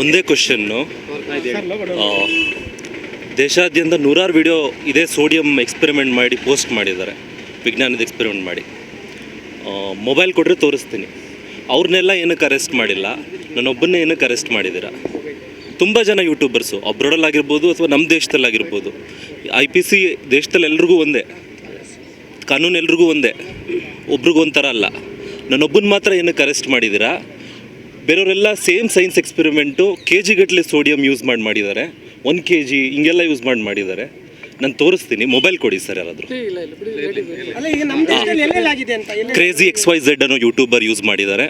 ಒಂದೇ ಕ್ವಶನ್ನು ದೇಶಾದ್ಯಂತ ನೂರಾರು ವಿಡಿಯೋ ಇದೇ ಸೋಡಿಯಂ ಎಕ್ಸ್ಪೆರಿಮೆಂಟ್ ಮಾಡಿ ಪೋಸ್ಟ್ ಮಾಡಿದ್ದಾರೆ. ವಿಜ್ಞಾನದ ಎಕ್ಸ್ಪೆರಿಮೆಂಟ್ ಮಾಡಿ. ಮೊಬೈಲ್ ಕೊಟ್ಟರೆ ತೋರಿಸ್ತೀನಿ. ಅವ್ರನ್ನೆಲ್ಲ ಏನಕ್ಕೆ ಅರೆಸ್ಟ್ ಮಾಡಿಲ್ಲ? ನನ್ನೊಬ್ಬನ್ನೇ ಏನಕ್ಕೆ ಅರೆಸ್ಟ್ ಮಾಡಿದ್ದೀರಾ? ತುಂಬ ಜನ ಯೂಟ್ಯೂಬರ್ಸು ಅಬ್ರಾಡಲ್ಲಾಗಿರ್ಬೋದು ಅಥವಾ ನಮ್ಮ ದೇಶದಲ್ಲಾಗಿರ್ಬೋದು ಐ ಪಿ ಸಿ ದೇಶದಲ್ಲಿ ಎಲ್ರಿಗೂ ಒಂದೇ. ಕಾನೂನು ಎಲ್ರಿಗೂ ಒಂದೇ. ಒಬ್ರಿಗೂ ಒಂಥರ ಅಲ್ಲ. ನನ್ನೊಬ್ಬನ ಮಾತ್ರ ಏನಕ್ಕೆ ಅರೆಸ್ಟ್ ಮಾಡಿದ್ದೀರಾ? ಬೇರೆಯವರೆಲ್ಲ ಸೇಮ್ ಸೈನ್ಸ್ ಎಕ್ಸ್ಪೆರಿಮೆಂಟು ಕೆ ಜಿಗಟ್ಟಲೆ ಸೋಡಿಯಂ ಯೂಸ್ ಮಾಡಿ ಮಾಡಿದ್ದಾರೆ. ಒನ್ ಕೆ ಜಿ ಹಿಂಗೆಲ್ಲ ಯೂಸ್ ಮಾಡಿ ಮಾಡಿದ್ದಾರೆ. ನಾನು ತೋರಿಸ್ತೀನಿ ಮೊಬೈಲ್ ಕೊಡಿ ಸರ್ ಯಾರಾದರೂ. ಅಲ್ಲ ಈಗ ನಮ್ಮ ದೇಶದಲ್ಲಿ ಎಲ್ಲೆಲ್ಲಾಗಿದೆ ಅಂತ ಎಲ್ಲ ಕ್ರೇಜಿ ಎಕ್ಸ್ ವೈ ಝೆಡ್ ಅನ್ನೋ ಯೂಟ್ಯೂಬರ್ ಯೂಸ್ ಮಾಡಿದ್ದಾರೆ.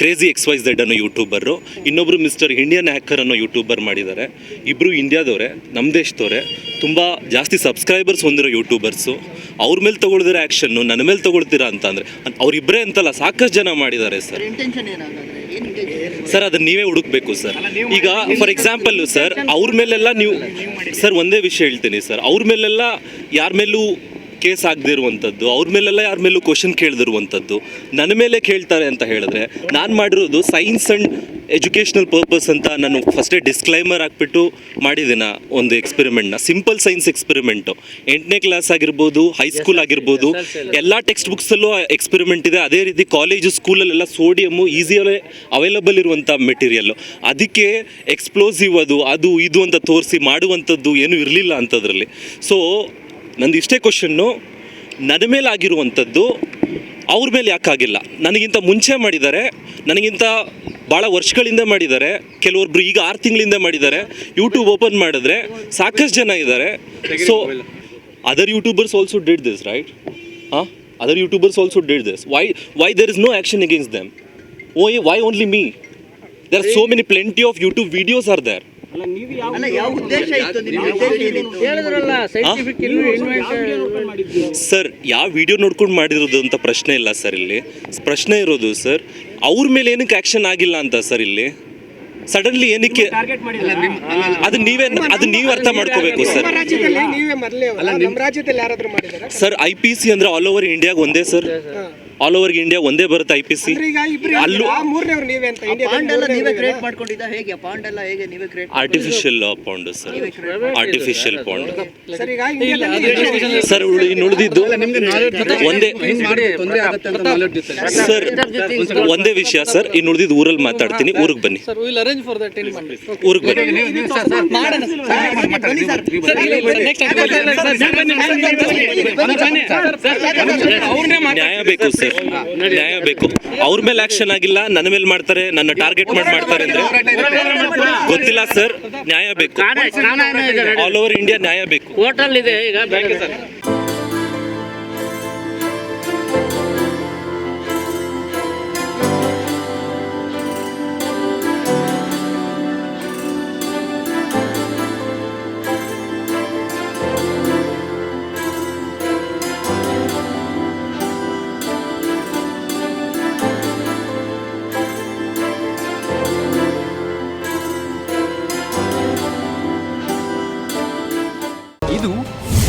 ಕ್ರೇಜಿ ಎಕ್ಸ್ ವೈ ಝೆಡ್ ಅನ್ನೋ ಯೂಟ್ಯೂಬರು ಇನ್ನೊಬ್ಬರು ಮಿಸ್ಟರ್ ಇಂಡಿಯನ್ ಹ್ಯಾಕರ್ ಅನ್ನೋ ಯೂಟ್ಯೂಬರ್ ಮಾಡಿದ್ದಾರೆ. ಇಬ್ಬರು ಇಂಡಿಯಾದವರೇ ನಮ್ಮ ದೇಶದವರೇ. ತುಂಬ ಜಾಸ್ತಿ ಸಬ್ಸ್ಕ್ರೈಬರ್ಸ್ ಹೊಂದಿರೋ ಯೂಟ್ಯೂಬರ್ಸು ಅವ್ರ ಮೇಲೆ ತಗೊಳ್ದಿರೋ ಆ್ಯಕ್ಷನ್ನು ನನ್ನ ಮೇಲೆ ತಗೊಳ್ತೀರಾ ಅಂತ ಅಂದರೆ ಅವರಿಬ್ಬರೇ ಅಂತಲ್ಲ ಸಾಕಷ್ಟು ಜನ ಮಾಡಿದ್ದಾರೆ ಸರ್. ಸರ್ ಅದನ್ನ ನೀವೇ ಹುಡುಕ್ಬೇಕು ಸರ್. ಈಗ ಫಾರ್ ಎಕ್ಸಾಂಪಲ್ ಸರ್ ಅವ್ರ ಮೇಲೆಲ್ಲ ನೀವು ಸರ್ ಒಂದೇ ವಿಷಯ ಹೇಳ್ತೀನಿ ಸರ್. ಅವ್ರ ಮೇಲೆಲ್ಲ ಯಾರ ಮೇಲೂ ಕೇಸ್ ಆಗದೆ ಇರುವಂಥದ್ದು ಅವ್ರ ಮೇಲೆಲ್ಲ ಯಾರ ಮೇಲೂ ಕ್ವಶನ್ ಕೇಳದಿರುವಂಥದ್ದು ನನ್ನ ಮೇಲೆ ಕೇಳ್ತಾರೆ ಅಂತ ಹೇಳಿದ್ರೆ ನಾನು ಮಾಡಿರೋದು ಸೈನ್ಸ್ ಆ್ಯಂಡ್ ಎಜುಕೇಷ್ನಲ್ ಪರ್ಪಸ್ ಅಂತ ನಾನು ಫಸ್ಟೇ ಡಿಸ್ಕ್ಲೈಮರ್ ಹಾಕ್ಬಿಟ್ಟು ಮಾಡಿದ್ದೀನ ಒಂದು ಎಕ್ಸ್ಪೆರಿಮೆಂಟ್ನ ಸಿಂಪಲ್ ಸೈನ್ಸ್ ಎಕ್ಸ್ಪೆರಿಮೆಂಟು ಎಂಟನೇ ಕ್ಲಾಸ್ ಆಗಿರ್ಬೋದು ಹೈಸ್ಕೂಲ್ ಆಗಿರ್ಬೋದು ಎಲ್ಲ ಟೆಕ್ಸ್ಟ್ ಬುಕ್ಸಲ್ಲೂ ಎಕ್ಸ್ಪೆರಿಮೆಂಟ್ ಇದೆ. ಅದೇ ರೀತಿ ಕಾಲೇಜು ಸ್ಕೂಲಲ್ಲೆಲ್ಲ ಸೋಡಿಯಮ್ಮು ಈಸಿಯಲ್ಲೇ ಅವೈಲಬಲ್ ಇರುವಂಥ ಮೆಟೀರಿಯಲ್ಲು ಅದಕ್ಕೆ ಎಕ್ಸ್ಪ್ಲೋಸಿವ್ ಅದು ಅದು ಇದು ಅಂತ ತೋರಿಸಿ ಮಾಡುವಂಥದ್ದು ಏನೂ ಇರಲಿಲ್ಲ ಅಂಥದ್ರಲ್ಲಿ ಸೊ ನಂದು ಇಷ್ಟೇ ಕ್ವಶನ್ನು ನನ್ನ ಮೇಲೆ ಆಗಿರುವಂಥದ್ದು ಅವ್ರ ಮೇಲೆ ಯಾಕಾಗಿಲ್ಲ? ನನಗಿಂತ ಮುಂಚೆ ಮಾಡಿದ್ದಾರೆ ನನಗಿಂತ ಭಾಳ ವರ್ಷಗಳಿಂದ ಮಾಡಿದ್ದಾರೆ. ಕೆಲವೊಬ್ರು ಈಗ ಆರು ತಿಂಗಳಿಂದ ಮಾಡಿದ್ದಾರೆ. ಯೂಟ್ಯೂಬ್ ಓಪನ್ ಮಾಡಿದ್ರೆ ಸಾಕಷ್ಟು ಜನ ಇದ್ದಾರೆ. So other YouTubers also did this right ಹಾಂ other YouTubers also did this why why there is no action against them oh why only me there are so many plenty of YouTube videos are there sir ಯಾವ video ನೋಡ್ಕೊಂಡು ಮಾಡಿರೋದು ಅಂತ ಪ್ರಶ್ನೆ ಇಲ್ಲ sir ಇಲ್ಲಿ. ಪ್ರಶ್ನೆ ಇರೋದು ಸರ್ ಅವ್ರ ಮೇಲೆ ಏನಕ್ಕೆ ಆ್ಯಕ್ಷನ್ ಆಗಿಲ್ಲ ಅಂತ ಸರ್ ಇಲ್ಲಿ? ಸಡನ್ಲಿ ಏನಕ್ಕೆ ಅದು ನೀವೇ ಅದು ನೀವು ಅರ್ಥ ಮಾಡ್ಕೋಬೇಕು sir. Sir I P C ಅಂದ್ರೆ ಆಲ್ ಓವರ್ ಇಂಡಿಯಾಗ ಒಂದೇ ಸರ್. ಆಲ್ ಓವರ್ ಇಂಡಿಯಾ ಒಂದೇ ಬರುತ್ತೆ ಐ ಪಿ ಸಿ ಅಲ್ಲೂ ನೀವೇ ಅಂತ ಪಾಂಡ್ ಎಲ್ಲ ನೀವೇ ಕ್ರಿಯೇಟ್ ಮಾಡ್ಕೊಂಡಿದ್ದ ಹೇಗೆ ಪಾಂಡ್ ಹೇಗೆ ನೀವೇ create artificial pond sir artificial pond sir ಇನ್ನು ಉಳಿದಿದ್ದು ಒಂದೇ ಸರ್ ಒಂದೇ ವಿಷಯ ಸರ್ ಇನ್ನು ಉಳಿದಿದ್ದು ಊರಲ್ಲಿ ಮಾತಾಡ್ತೀನಿ ಊರಿಗೆ ಬನ್ನಿ sir will arrange for that in Monday ಊರಿಗೆ ಬನ್ನಿ ನ್ಯಾಯ ಬೇಕು ಸರ್ ನ್ಯಾಯ ಬೇಕು. ಅವ್ರ ಮೇಲೆ ಆಕ್ಷನ್ ಆಗಿಲ್ಲ ನನ್ನ ಮೇಲೆ ಮಾಡ್ತಾರೆ ನನ್ನ ಟಾರ್ಗೆಟ್ ಮಾಡಿ ಮಾಡ್ತಾರೆ ಅಂದ್ರೆ ಗೊತ್ತಿಲ್ಲ ಸರ್ ನ್ಯಾಯ ಬೇಕು. ಆಲ್ ಓವರ್ ಇಂಡಿಯಾ ನ್ಯಾಯ ಬೇಕು. ಹೋಟೆಲ್ ಇದೆ ಈಗ